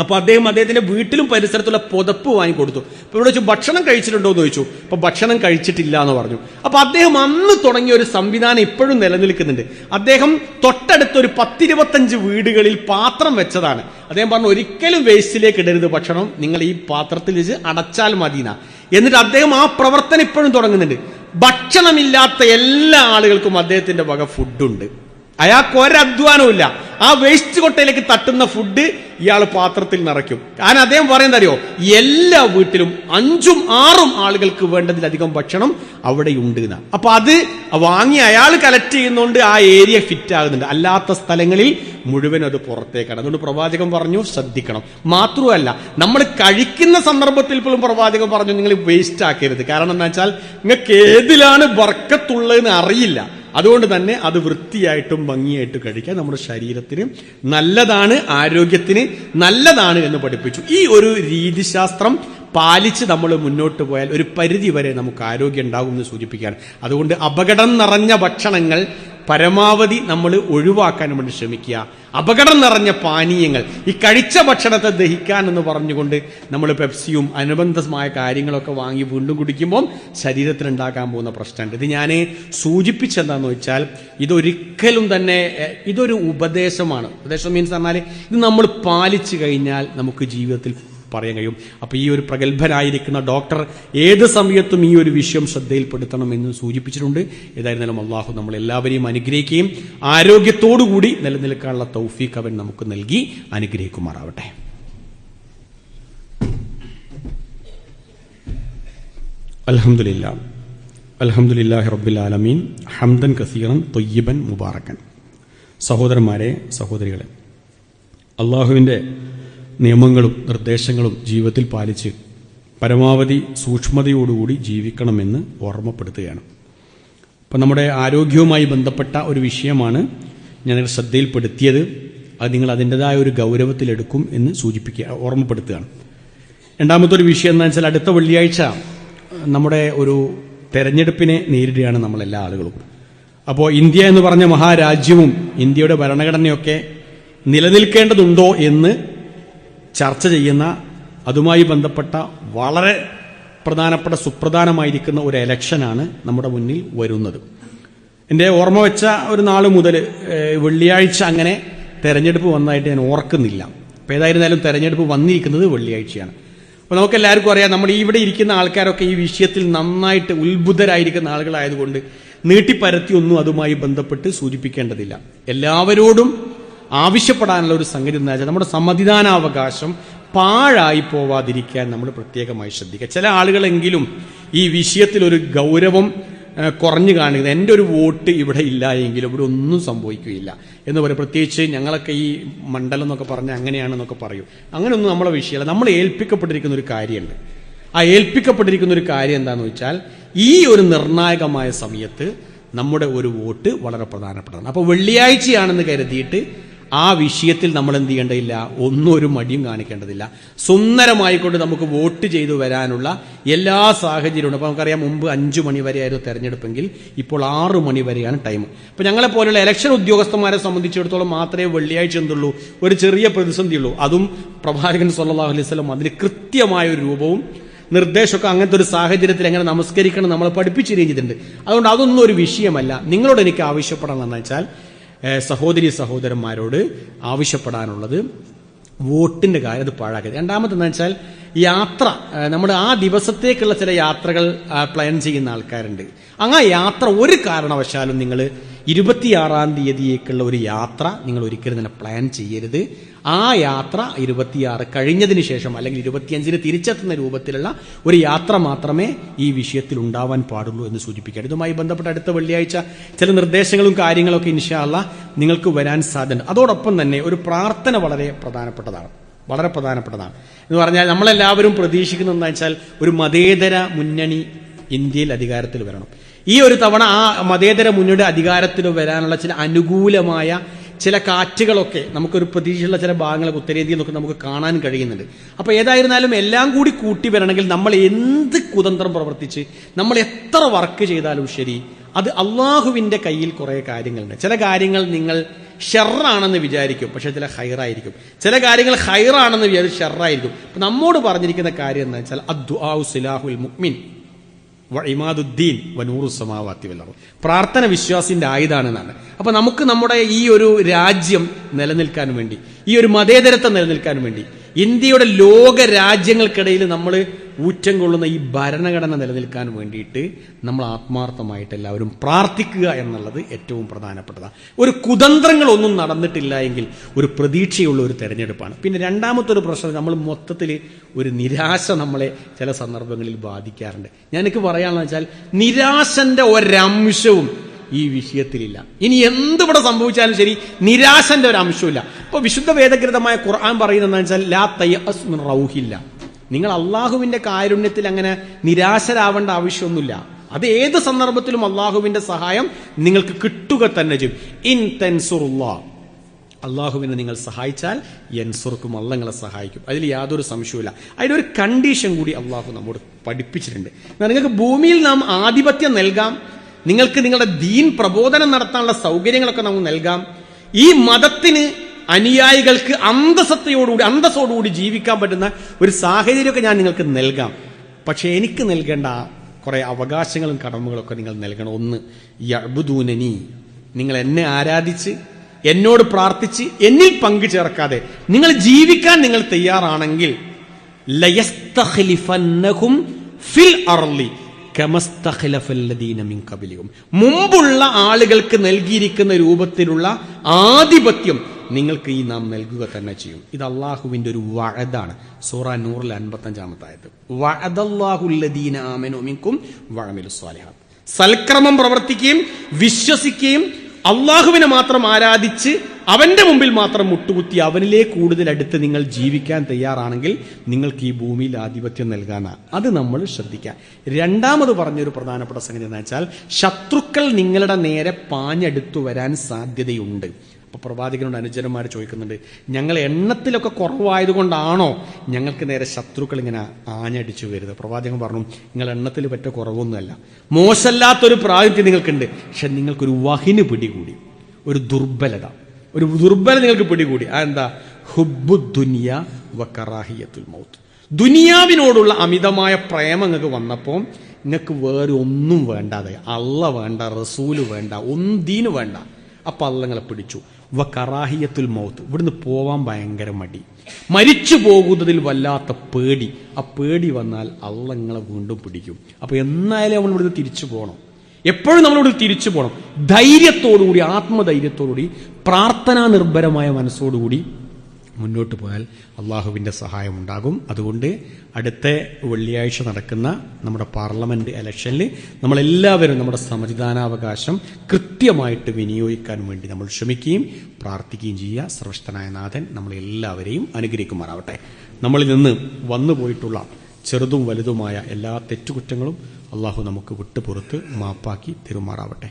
അപ്പൊ അദ്ദേഹം അദ്ദേഹത്തിന്റെ വീട്ടിലും പരിസരത്തുള്ള പുതപ്പ് വാങ്ങിക്കൊടുത്തു. അപ്പോൾ ഇവിടെ വെച്ച് ഭക്ഷണം കഴിച്ചിട്ടുണ്ടോ എന്ന് ചോദിച്ചു. അപ്പൊ ഭക്ഷണം കഴിച്ചിട്ടില്ല എന്ന് പറഞ്ഞു. അപ്പൊ അദ്ദേഹം അന്ന് തുടങ്ങിയ ഒരു സംവിധാനം ഇപ്പോഴും നിലനിൽക്കുന്നുണ്ട്. അദ്ദേഹം തൊട്ടടുത്ത ഒരു പത്തിരുപത്തഞ്ച് വീടുകളിൽ പാത്രം വെച്ചതാണ്. അദ്ദേഹം പറഞ്ഞു ഒരിക്കലും വേസ്റ്റിലേക്ക് ഇടരുത് ഭക്ഷണം. നിങ്ങൾ ഈ പാത്രത്തിൽ വെച്ച് അടച്ചാൽ മതിന എന്നിട്ട് അദ്ദേഹം ആ പ്രവർത്തനം ഇപ്പോഴും തുടങ്ങുന്നുണ്ട്. ഭക്ഷണമില്ലാത്ത എല്ലാ ആളുകൾക്കും അദ്ദേഹത്തിന്റെ വക ഫുഡുണ്ട് അയാൾക്ക് ഒരധ്വാനവും ആ വേസ്റ്റ് കൊട്ടയിലേക്ക് തട്ടുന്ന ഫുഡ് ഇയാൾ പാത്രത്തിൽ നിറയ്ക്കും. കാരണം അദ്ദേഹം പറയുന്നത് അറിയോ? എല്ലാ വീട്ടിലും അഞ്ചും ആറും ആളുകൾക്ക് വേണ്ടതിലധികം ഭക്ഷണം അവിടെയുണ്ട് എന്നാണ് അപ്പൊ അത് വാങ്ങി അയാൾ കലക്ട് ചെയ്യുന്നതുകൊണ്ട് ആ ഏരിയ ഫിറ്റ് ആകുന്നുണ്ട്. അല്ലാത്ത സ്ഥലങ്ങളിൽ മുഴുവൻ അത് പുറത്തേക്കാണ്. അതുകൊണ്ട് പ്രവാചകൻ പറഞ്ഞു ശ്രദ്ധിക്കണം. മാത്രമല്ല നമ്മൾ കഴിക്കുന്ന സന്ദർഭത്തിൽ പോലും പ്രവാചകൻ പറഞ്ഞു നിങ്ങൾ വേസ്റ്റ് ആക്കരുത്. കാരണം എന്താ വെച്ചാൽ നിങ്ങൾക്ക് ഏതിലാണ് ബർക്കത്തുള്ളതെന്ന് അറിയില്ല. അതുകൊണ്ട് തന്നെ അത് വൃത്തിയായിട്ടും ഭംഗിയായിട്ടും കഴിക്കാൻ നമ്മുടെ ശരീരത്തിന് നല്ലതാണ് ആരോഗ്യത്തിന് നല്ലതാണ് എന്ന് പഠിപ്പിച്ചു. ഈ ഒരു രീതിശാസ്ത്രം പാലിച്ച് നമ്മൾ മുന്നോട്ട് പോയാൽ ഒരു പരിധി വരെ നമുക്ക് ആരോഗ്യം ഉണ്ടാകും എന്ന് സൂചിപ്പിക്കുകയാണ്. അതുകൊണ്ട് അപകടം നിറഞ്ഞ ഭക്ഷണങ്ങൾ പരമാവധി നമ്മൾ ഒഴിവാക്കാൻ വേണ്ടി ശ്രമിക്കുക. അപകടം നിറഞ്ഞ പാനീയങ്ങൾ ഈ കഴിച്ച ഭക്ഷണത്തെ ദഹിക്കാൻ എന്ന് പറഞ്ഞുകൊണ്ട് നമ്മൾ പെപ്സിയും അനുബന്ധമായ കാര്യങ്ങളൊക്കെ വാങ്ങി വീണ്ടും കുടിക്കുമ്പോൾ ശരീരത്തിനുണ്ടാക്കാൻ പോകുന്ന പ്രശ്നമുണ്ട്. ഇത് ഞാൻ സൂചിപ്പിച്ചെന്താന്ന് വെച്ചാൽ ഇതൊരിക്കലും തന്നെ ഇതൊരു ഉപദേശമാണ്. ഉപദേശം മീൻസ് പറഞ്ഞാൽ ഇത് നമ്മൾ പാലിച്ചു കഴിഞ്ഞാൽ നമുക്ക് ജീവിതത്തിൽ പറയാൻ കഴിയും അപ്പൊ ഈ ഒരു പ്രഗത്ഭനായിരിക്കുന്ന ഡോക്ടർ ഏത് സമയത്തും ഈ ഒരു വിഷയം ശ്രദ്ധയിൽപ്പെടുത്തണം എന്ന് സൂചിപ്പിച്ചിട്ടുണ്ട്. ഏതായിരുന്നാലും അള്ളാഹു നമ്മൾ എല്ലാവരെയും അനുഗ്രഹിക്കുകയും ആരോഗ്യത്തോടുകൂടി നിലനിൽക്കാനുള്ള തൗഫീഖ് അവൻ നമുക്ക് നൽകി അനുഗ്രഹിക്കുമാറാവട്ടെ. ആലമീൻ ഹംദൻ കസീറൻ തൊയ്യബൻ മുബാറക്കൻ. സഹോദരന്മാരെ സഹോദരികളെ അള്ളാഹുവിന്റെ നിയമങ്ങളും നിർദ്ദേശങ്ങളും ജീവിതത്തിൽ പാലിച്ച് പരമാവധി സൂക്ഷ്മതയോടുകൂടി ജീവിക്കണമെന്ന് ഓർമ്മപ്പെടുത്തുകയാണ്. അപ്പം നമ്മുടെ ആരോഗ്യവുമായി ബന്ധപ്പെട്ട ഒരു വിഷയമാണ് ഞാൻ ശ്രദ്ധയിൽപ്പെടുത്തിയത്. അത് നിങ്ങൾ അതിന്റെതായ ഒരു ഗൗരവത്തിലെടുക്കും എന്ന് സൂചിപ്പിക്കുക ഓർമ്മപ്പെടുത്തുകയാണ്. രണ്ടാമത്തെ ഒരു വിഷയം എന്താ വെച്ചാൽ അടുത്ത വെള്ളിയാഴ്ച നമ്മുടെ ഒരു തെരഞ്ഞെടുപ്പിനെ നേരിടുകയാണ് നമ്മളെല്ലാ ആളുകളും. അപ്പോൾ ഇന്ത്യ എന്ന് പറഞ്ഞ മഹാരാജ്യവും ഇന്ത്യയുടെ ഭരണഘടനയൊക്കെ നിലനിൽക്കേണ്ടതുണ്ടോ എന്ന് ചർച്ച ചെയ്യുന്ന അതുമായി ബന്ധപ്പെട്ട വളരെ പ്രധാനപ്പെട്ട സുപ്രധാനമായിരിക്കുന്ന ഒരു എലക്ഷനാണ് നമ്മുടെ മുന്നിൽ വരുന്നത്. എന്റെ ഓർമ്മ വെച്ച ഒരു നാൾ മുതൽ വെള്ളിയാഴ്ച അങ്ങനെ തെരഞ്ഞെടുപ്പ് വന്നതായിട്ട് ഞാൻ ഓർക്കുന്നില്ല. അപ്പോൾ ഏതായിരുന്നാലും തെരഞ്ഞെടുപ്പ് വന്നിരിക്കുന്നത് വെള്ളിയാഴ്ചയാണ്. അപ്പോൾ നമുക്ക് എല്ലാവർക്കും അറിയാം നമ്മൾ ഇവിടെ ഇരിക്കുന്ന ആൾക്കാരൊക്കെ ഈ വിഷയത്തിൽ നന്നായിട്ട് ഉത്ഭുതരായിരിക്കുന്ന ആളുകളായതുകൊണ്ട് നീട്ടിപ്പരത്തിയൊന്നും അതുമായി ബന്ധപ്പെട്ട് സൂചിപ്പിക്കേണ്ടതില്ല. എല്ലാവരോടും ആവശ്യപ്പെടാനുള്ള ഒരു സംഗതി എന്താ വെച്ചാൽ നമ്മുടെ സമ്മതിദാനാവകാശം പാഴായി പോവാതിരിക്കാൻ നമ്മൾ പ്രത്യേകമായി ശ്രദ്ധിക്കുക. ചില ആളുകളെങ്കിലും ഈ വിഷയത്തിൽ ഒരു ഗൗരവം കുറഞ്ഞു കാണിക്കുന്നത് എന്റെ ഒരു വോട്ട് ഇവിടെ ഇല്ല എങ്കിലും ഇവിടെ ഒന്നും സംഭവിക്കുകയില്ല എന്ന് പറയും. പ്രത്യേകിച്ച് ഞങ്ങളൊക്കെ ഈ മണ്ഡലം എന്നൊക്കെ പറഞ്ഞ് അങ്ങനെയാണെന്നൊക്കെ പറയും. അങ്ങനെയൊന്നും നമ്മളെ വിഷയമല്ല. നമ്മൾ ഏൽപ്പിക്കപ്പെട്ടിരിക്കുന്ന ഒരു കാര്യമുണ്ട് ആ ഏൽപ്പിക്കപ്പെട്ടിരിക്കുന്ന ഒരു കാര്യം എന്താണെന്ന് വെച്ചാൽ ഈ ഒരു നിർണായകമായ സമയത്ത് നമ്മുടെ ഒരു വോട്ട് വളരെ പ്രധാനപ്പെട്ടതാണ്. അപ്പോൾ വെള്ളിയാഴ്ചയാണെന്ന് കരുതിയിട്ട് ആ വിഷയത്തിൽ നമ്മൾ എന്ത് ചെയ്യേണ്ടതില്ല? ഒന്നും ഒരു മടിയും കാണിക്കേണ്ടതില്ല. സുന്ദരമായിക്കൊണ്ട് നമുക്ക് വോട്ട് ചെയ്തു വരാനുള്ള എല്ലാ സാഹചര്യവും. അപ്പോൾ നമുക്കറിയാം മുമ്പ് അഞ്ചു മണി വരെയായിരുന്നു തെരഞ്ഞെടുപ്പെങ്കിൽ ഇപ്പോൾ ആറു മണി വരെയാണ് ടൈം. അപ്പോൾ ഞങ്ങളെ പോലുള്ള ഇലക്ഷൻ ഉദ്യോഗസ്ഥന്മാരെ സംബന്ധിച്ചിടത്തോളം മാത്രമേ വെള്ളിയാഴ്ച എന്തുള്ളൂ? ഒരു ചെറിയ പ്രതിസന്ധിയുള്ളൂ അതും പ്രവാചകൻ സല്ലാഹു അലൈഹി വസല്ലം അതിന് കൃത്യമായ ഒരു രൂപവും നിർദ്ദേശമൊക്കെ അങ്ങനത്തെ ഒരു സാഹചര്യത്തിൽ എങ്ങനെ നമസ്കരിക്കണം നമ്മളെ പഠിപ്പിച്ചു ചെയ്തിട്ടുണ്ട് അതുകൊണ്ട് അതൊന്നും ഒരു വിഷയമല്ല. നിങ്ങളോട് എനിക്ക് ആവശ്യപ്പെടണം എന്ന് വെച്ചാൽ സഹോദരി സഹോദരന്മാരോട് ആവശ്യപ്പെടാനുള്ളത് വോട്ടിന്റെ കാര്യം അത് പാഴാക്കരുത്. രണ്ടാമത് എന്താ വെച്ചാൽ യാത്ര നമ്മുടെ ആ ദിവസത്തേക്കുള്ള ചില യാത്രകൾ പ്ലാൻ ചെയ്യുന്ന ആൾക്കാരുണ്ട്. അങ്ങ് ആ യാത്ര ഒരു കാരണവശാലും നിങ്ങൾ ഇരുപത്തിയാറാം തീയതിയേക്കുള്ള ഒരു യാത്ര നിങ്ങൾ ഒരിക്കലും തന്നെ പ്ലാൻ ചെയ്യരുത്. ആ യാത്ര ഇരുപത്തിയാറ് കഴിഞ്ഞതിന് ശേഷം അല്ലെങ്കിൽ ഇരുപത്തിയഞ്ചിന് തിരിച്ചെത്തുന്ന രൂപത്തിലുള്ള ഒരു യാത്ര മാത്രമേ ഈ വിഷയത്തിൽ ഉണ്ടാവാൻ പാടുള്ളൂ എന്ന് സൂചിപ്പിക്കുകയാണ് ഇതുമായി ബന്ധപ്പെട്ട അടുത്ത വെള്ളിയാഴ്ച ചില നിർദ്ദേശങ്ങളും കാര്യങ്ങളൊക്കെ ഇൻഷാല്ല നിങ്ങൾക്ക് വരാൻ സാധ്യത അതോടൊപ്പം തന്നെ ഒരു പ്രാർത്ഥന വളരെ പ്രധാനപ്പെട്ടതാണ്. വളരെ പ്രധാനപ്പെട്ടതാണ്. എന്ന് പറഞ്ഞാൽ നമ്മളെല്ലാവരും പ്രതീക്ഷിക്കുന്നത് എന്താ വെച്ചാൽ ഒരു മതേതര മുന്നണി ഇന്ത്യയിൽ അധികാരത്തിൽ വരണം. ഈ ഒരു തവണ ആ മതേതര മുന്നണി അധികാരത്തിൽ വരാനുള്ള ചില അനുകൂലമായ ചില കാറ്റുകളൊക്കെ നമുക്കൊരു പ്രതീക്ഷയുള്ള ചില ഭാഗങ്ങളൊക്കെ ഉത്തരേന്ത്യയിൽ നിന്നൊക്കെ നമുക്ക് കാണാൻ കഴിയുന്നുണ്ട്. അപ്പൊ ഏതായിരുന്നാലും എല്ലാം കൂടി കൂട്ടി വരണമെങ്കിൽ നമ്മൾ എന്ത് കുതന്ത്രം പ്രവർത്തിച്ച് നമ്മൾ എത്ര വർക്ക് ചെയ്താലും ശരി അത് അള്ളാഹുവിന്റെ കയ്യിൽ കുറെ കാര്യങ്ങളുണ്ട്. ചില കാര്യങ്ങൾ നിങ്ങൾ ഷെറാണെന്ന് വിചാരിക്കും പക്ഷെ ചില ഹൈറായിരിക്കും. ചില കാര്യങ്ങൾ ഹൈറാണെന്ന് വിചാരിച്ച് ഷെറായിരിക്കും. നമ്മോട് പറഞ്ഞിരിക്കുന്ന കാര്യം എന്താ വെച്ചാൽ മുഅ്മിൻ. വ ഇമാദുദ്ദീൻ വനൂറു സമാവാത്തി വല്ലറും പ്രാർത്ഥന വിശ്വാസിന്റെ ആയുധാണെന്നാണ്. അപ്പൊ നമുക്ക് നമ്മുടെ ഈ ഒരു രാജ്യം നിലനിൽക്കാൻ വേണ്ടി ഈ ഒരു മതേതരത്വം നിലനിൽക്കാൻ വേണ്ടി ഇന്ത്യയുടെ ലോക രാജ്യങ്ങൾക്കിടയിൽ നമ്മൾ ഊറ്റം കൊള്ളുന്ന ഈ ഭരണഘടന നിലനിൽക്കാൻ വേണ്ടിയിട്ട് നമ്മൾ ആത്മാർത്ഥമായിട്ട് എല്ലാവരും പ്രാർത്ഥിക്കുക എന്നുള്ളത് ഏറ്റവും പ്രധാനപ്പെട്ടതാണ്. ഒരു കുതന്ത്രങ്ങളൊന്നും നടന്നിട്ടില്ല എങ്കിൽ ഒരു പ്രതീക്ഷയുള്ള ഒരു തെരഞ്ഞെടുപ്പാണ്. പിന്നെ രണ്ടാമത്തെ ഒരു പ്രശ്നം നമ്മൾ മൊത്തത്തിൽ ഒരു നിരാശ നമ്മളെ ചില സന്ദർഭങ്ങളിൽ ബാധിക്കാറുണ്ട്. ഞാൻ പറയാമെന്ന് വെച്ചാൽ നിരാശന്റെ ഒരംശവും ഈ വിഷയത്തിലില്ല. ഇനി എന്തിവിടെ സംഭവിച്ചാലും ശരി നിരാശന്റെ ഒരു അംശമില്ല ഇപ്പൊ വിശുദ്ധ വേദഗ്രതമായ ഖുർആൻ പറയുന്നത് വെച്ചാൽ ലാ റൗഹില്ല. നിങ്ങൾ അള്ളാഹുവിന്റെ കാരുണ്യത്തിൽ അങ്ങനെ നിരാശരാവേണ്ട ആവശ്യമൊന്നുമില്ല. അത് ഏത് സന്ദർഭത്തിലും അള്ളാഹുവിന്റെ സഹായം നിങ്ങൾക്ക് കിട്ടുക തന്നെ ചെയ്യും. ഇൻ തെൻസുറുല്ലാ. അള്ളാഹുവിനെ നിങ്ങൾ സഹായിച്ചാൽ എൻസുർക്കും അല്ല നിങ്ങളെ സഹായിക്കും. അതിൽ യാതൊരു സംശയവുമില്ല. അതിനൊരു കണ്ടീഷൻ കൂടി അള്ളാഹു നമ്മോട് പഠിപ്പിച്ചിട്ടുണ്ട്. നിങ്ങൾക്ക് ഭൂമിയിൽ നാം ആധിപത്യം നൽകാം. നിങ്ങൾക്ക് നിങ്ങളുടെ ദീൻ പ്രബോധനം നടത്താനുള്ള സൗകര്യങ്ങളൊക്കെ നമുക്ക് നൽകാം. ഈ മതത്തിന് അനുയായികൾക്ക് അന്തസത്തയോടുകൂടി അന്തസ്സോടുകൂടി ജീവിക്കാൻ പറ്റുന്ന ഒരു സാഹചര്യമൊക്കെ ഞാൻ നിങ്ങൾക്ക് നൽകാം. പക്ഷെ എനിക്ക് നൽകേണ്ട കുറെ അവകാശങ്ങളും കടമകളൊക്കെ നിങ്ങൾ നൽകണം. ഒന്ന് യബുദൂനനി നിങ്ങൾ എന്നെ ആരാധിച്ച് എന്നോട് പ്രാർത്ഥിച്ച് എന്നിൽ പങ്കു ചേർക്കാതെ നിങ്ങൾ ജീവിക്കാൻ നിങ്ങൾ തയ്യാറാണെങ്കിൽ ലയസ്തഖ്ലിഫന്നഹും ഫിൽ അർളി. മുമ്പുള്ള ആളുകൾക്ക് നൽകിയിരിക്കുന്ന രൂപത്തിലുള്ള ആധിപത്യം നിങ്ങൾക്ക് ഈ നാം നൽകുക തന്നെ ചെയ്യും. ഇത് അള്ളാഹുവിന്റെ ഒരു വഴതാണ് സൂറ നൂറിൽ അൻപത്തഞ്ചാമത്തായത്. സ്വാലിഹാത്ത്. സൽക്രമം പ്രവർത്തിക്കുകയും വിശ്വസിക്കുകയും അള്ളാഹുവിനെ മാത്രം ആരാധിച്ച് അവന്റെ മുമ്പിൽ മാത്രം മുട്ടുകുത്തി അവനിലേ കൂടുതൽ അടുത്ത് നിങ്ങൾ ജീവിക്കാൻ തയ്യാറാണെങ്കിൽ നിങ്ങൾക്ക് ഈ ഭൂമിയിൽ ആധിപത്യം നൽകാനാണ് അത് നമ്മൾ ശ്രദ്ധിക്കാം. രണ്ടാമത് പറഞ്ഞൊരു പ്രധാനപ്പെട്ട സംഗതി എന്താ വെച്ചാൽ ശത്രുക്കൾ നിങ്ങളുടെ നേരെ പാഞ്ഞെടുത്തു വരാൻ സാധ്യതയുണ്ട്. അപ്പൊ പ്രവാചകനോട് അനുചരന്മാർ ചോദിക്കുന്നുണ്ട് ഞങ്ങൾ എണ്ണത്തിലൊക്കെ കുറവായതുകൊണ്ടാണോ ഞങ്ങൾക്ക് നേരെ ശത്രുക്കൾ ഇങ്ങനെ ആഞ്ഞടിച്ചു വരുന്നത്? പ്രവാചകൻ പറഞ്ഞു നിങ്ങൾ എണ്ണത്തിൽ പറ്റ കുറവൊന്നുമല്ല. മോശമല്ലാത്തൊരു പ്രായത്തിൽ നിങ്ങൾക്കുണ്ട് പക്ഷെ നിങ്ങൾക്കൊരു വഹിന് പിടികൂടി ഒരു ദുർബലത. ഒരു ദുർബലത നിങ്ങൾക്ക് പിടികൂടി. അതെന്താ? ഹുബു ദുനിയ വക്കറാഹിയത്തുൽ മൗത്ത്. ദുനിയാവിനോടുള്ള അമിതമായ പ്രേമം നിങ്ങൾക്ക് വന്നപ്പോൾ നിങ്ങൾക്ക് വേറെ ഒന്നും വേണ്ടാതെ അള്ള വേണ്ട റസൂൽ വേണ്ട ഒന്നീന് വേണ്ട. അപ്പൊ അള്ള നിങ്ങളെ പിടിച്ചു. വ കറാഹിയത്തുൽ മൗത്ത്. ഇവിടുന്ന് പോവാൻ ഭയങ്കര മടി. മരിച്ചു പോകുന്നതിൽ വല്ലാത്ത പേടി. ആ പേടി വന്നാൽ അള്ള നിങ്ങളെ വീണ്ടും പിടിക്കും. അപ്പൊ എന്നായാലും നമ്മൾ ഇവിടുന്ന് തിരിച്ചു പോകണം എപ്പോഴും നമ്മളിവിടെ തിരിച്ചു പോകണം ധൈര്യത്തോടുകൂടി ആത്മധൈര്യത്തോടുകൂടി പ്രാർത്ഥനാ നിർഭരമായ മനസ്സോടുകൂടി മുന്നോട്ട് പോയാൽ അള്ളാഹുവിന്റെ സഹായം ഉണ്ടാകും. അതുകൊണ്ട് അടുത്ത വെള്ളിയാഴ്ച നടക്കുന്ന നമ്മുടെ പാർലമെന്റ് ഇലക്ഷനിൽ നമ്മളെല്ലാവരും നമ്മുടെ സമ്മതിദാനാവകാശം കൃത്യമായിട്ട് വിനിയോഗിക്കാൻ വേണ്ടി നമ്മൾ ശ്രമിക്കുകയും പ്രാർത്ഥിക്കുകയും ചെയ്യുക. സർവശക്തനായ നാഥൻ നമ്മളെല്ലാവരെയും അനുഗ്രഹിക്കുമാറാവട്ടെ. നമ്മളിൽ നിന്ന് വന്നു പോയിട്ടുള്ള ചെറുതും വലുതുമായ എല്ലാ തെറ്റുകുറ്റങ്ങളും അള്ളാഹു നമുക്ക് വിട്ടുപുറത്ത് മാപ്പാക്കി തെരുമാറാവട്ടെ.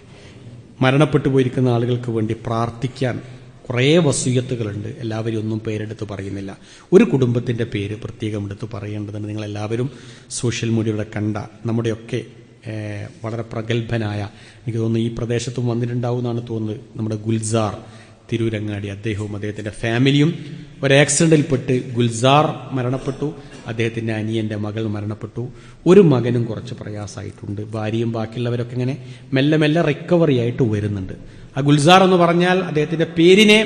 മരണപ്പെട്ടു പോയിരിക്കുന്ന ആളുകൾക്ക് വേണ്ടി പ്രാർത്ഥിക്കാൻ കുറേ വസൂയത്തുകളുണ്ട്. എല്ലാവരും ഒന്നും പേരെടുത്ത് പറയുന്നില്ല. ഒരു കുടുംബത്തിന്റെ പേര് പ്രത്യേകം എടുത്ത് പറയേണ്ടതുണ്ട്. നിങ്ങൾ എല്ലാവരും സോഷ്യൽ മീഡിയയുടെ കണ്ട നമ്മുടെയൊക്കെ വളരെ പ്രഗത്ഭനായ എനിക്ക് തോന്നുന്നു ഈ പ്രദേശത്തും വന്നിട്ടുണ്ടാവും എന്നാണ് തോന്നുന്നത് നമ്മുടെ ഗുൽസാർ തിരൂരങ്ങാടി. അദ്ദേഹവും അദ്ദേഹത്തിന്റെ ഫാമിലിയും ഒരു ആക്സിഡന്റിൽപ്പെട്ട് ഗുൽസാർ മരണപ്പെട്ടു. അദ്ദേഹത്തിന്റെ അനിയന്റെ മകൾ മരണപ്പെട്ടു. ഒരു മകനും കുറച്ച് പ്രയാസമായിട്ടുണ്ട്. ഭാര്യയും ബാക്കിയുള്ളവരൊക്കെ ഇങ്ങനെ മെല്ലെ മെല്ലെ റിക്കവറി ആയിട്ട് വരുന്നുണ്ട്. ആ ഗുൽസാർ എന്ന് പറഞ്ഞാൽ അദ്ദേഹത്തിന്റെ പേരിനെ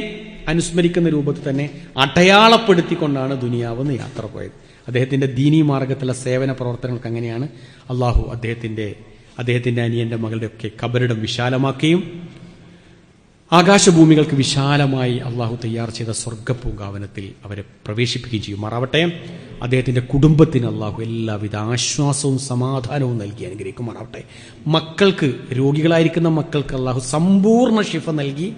അനുസ്മരിക്കുന്ന രൂപത്തിൽ തന്നെ അടയാളപ്പെടുത്തിക്കൊണ്ടാണ് ദുനിയാവെന്ന് യാത്ര പോയത്. അദ്ദേഹത്തിന്റെ ദീനി മാർഗത്തിലുള്ള സേവന പ്രവർത്തനങ്ങൾക്ക് അങ്ങനെയാണ് അള്ളാഹു അദ്ദേഹത്തിന്റെ അദ്ദേഹത്തിന്റെ അനിയന്റെ മകളുടെ ഒക്കെ കബറിടം വിശാലമാക്കുകയും ആകാശഭൂമികൾക്ക് വിശാലമായി അള്ളാഹു തയ്യാർ ചെയ്ത സ്വർഗപ്പൂങ്കാവനത്തിൽ അവരെ പ്രവേശിപ്പിക്കുകയും ചെയ്യുമാറാവട്ടെ അദ്ദേഹത്തിന്റെ കുടുംബത്തിന് അള്ളാഹു എല്ലാവിധ ആശ്വാസവും സമാധാനവും നൽകി അനുഗ്രഹിക്കുമാറാവട്ടെ. മക്കൾക്ക് രോഗികളായിരിക്കുന്ന മക്കൾക്ക് അള്ളാഹു സമ്പൂർണ ശിഫ നൽകി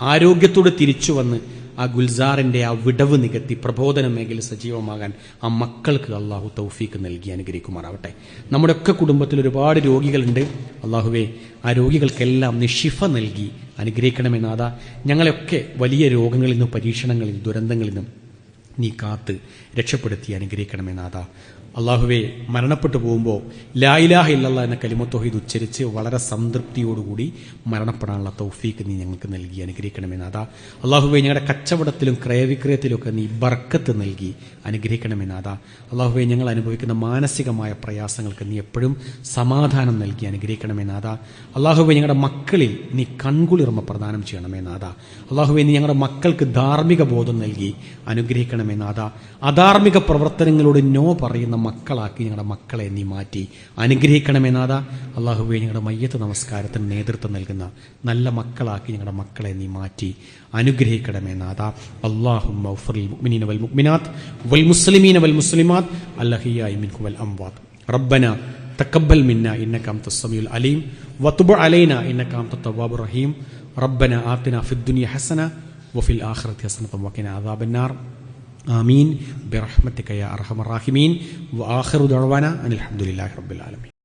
ആരോഗ്യത്തോടെ തിരിച്ചു വന്ന് ആ ഗുൽസാറിന്റെ ആ വിടവ് നികത്തി പ്രബോധന മേഖല സജീവമാകാൻ ആ മക്കൾക്ക് അള്ളാഹു തൗഫീക്ക് നൽകി അനുഗ്രഹിക്കുമാറാവട്ടെ. നമ്മുടെ ഒക്കെ കുടുംബത്തിൽ ഒരുപാട് രോഗികളുണ്ട്. അള്ളാഹുവേ ആ രോഗികൾക്കെല്ലാം നിഷിഫ നൽകി അനുഗ്രഹിക്കണമെന്നാഥ ഞങ്ങളെയൊക്കെ വലിയ രോഗങ്ങളിൽ നിന്നും പരീക്ഷണങ്ങളിൽ ദുരന്തങ്ങളിൽ നിന്നും നീ കാത്ത് രക്ഷപ്പെടുത്തി അനുഗ്രഹിക്കണമെന്നാഥ അള്ളാഹുവെ മരണപ്പെട്ടു പോകുമ്പോൾ ലായിലാഹ ഇല്ലല്ല എന്ന കലിമത്തോഹീദ് ഉച്ചരിച്ച് വളരെ സംതൃപ്തിയോടുകൂടി മരണപ്പെടാനുള്ള തൗഫീക്ക് നീ ഞങ്ങൾക്ക് നൽകി അനുഗ്രഹിക്കണമെന്ന്. അതാ അള്ളാഹുവെ ഞങ്ങളുടെ കച്ചവടത്തിലും ക്രയവിക്രയത്തിലുമൊക്കെ നീ ബർക്കത്ത് നൽകി അനുഗ്രഹിക്കണമെന്ന്. അതാ അള്ളാഹുവെ ഞങ്ങൾ അനുഭവിക്കുന്ന മാനസികമായ പ്രയാസങ്ങൾക്ക് നീ എപ്പോഴും സമാധാനം നൽകി അനുഗ്രഹിക്കണമെന്ന്. അതാ അള്ളാഹുവെ ഞങ്ങളുടെ മക്കളിൽ നീ കൺകുളിർമ പ്രദാനം ചെയ്യണമെന്ന്. അതാ അള്ളാഹുവെ നീ ഞങ്ങളുടെ മക്കൾക്ക് ധാർമ്മിക ബോധം നൽകി അനുഗ്രഹിക്കണമെന്ന്. അതാ അധാർമിക പ്രവർത്തനങ്ങളോട് നോ പറയുന്ന മക്കളാക്കി ഞങ്ങളുടെ മക്കളെ നീ മാറ്റി അനുഗ്രഹിക്കണമെന്നാഥ അള്ളാഹുവെ ഞങ്ങളുടെ മയ്യത്ത് നമസ്കാരത്തിന് നേതൃത്വം നൽകുന്ന നല്ല മക്കളാക്കി ഞങ്ങളുടെ മക്കളെ നീ മാറ്റി അനുഗ്രഹിക്കണമെന്നാഥ അള്ളാഹു മുഅ്മിനീന വൽ മുഅ്മിനാത്ത് വൽ മുസ്ലിമീന വൽ മുസ്ലിമാത്ത് അല്ലഹിയായി മിൻഹു വൽ അംവാത്ത് റബ്ബന تقبل منا إنك أنت السميع العليم وتب علينا إنك أنت التواب الرحيم ربنا آتنا في الدنيا حسنة وفي الآخرة حسنة وقنا عذاب النار آمين. برحمتك يا أرحم الراحمين. وآخر دعوانا أن الحمد لله رب العالمين.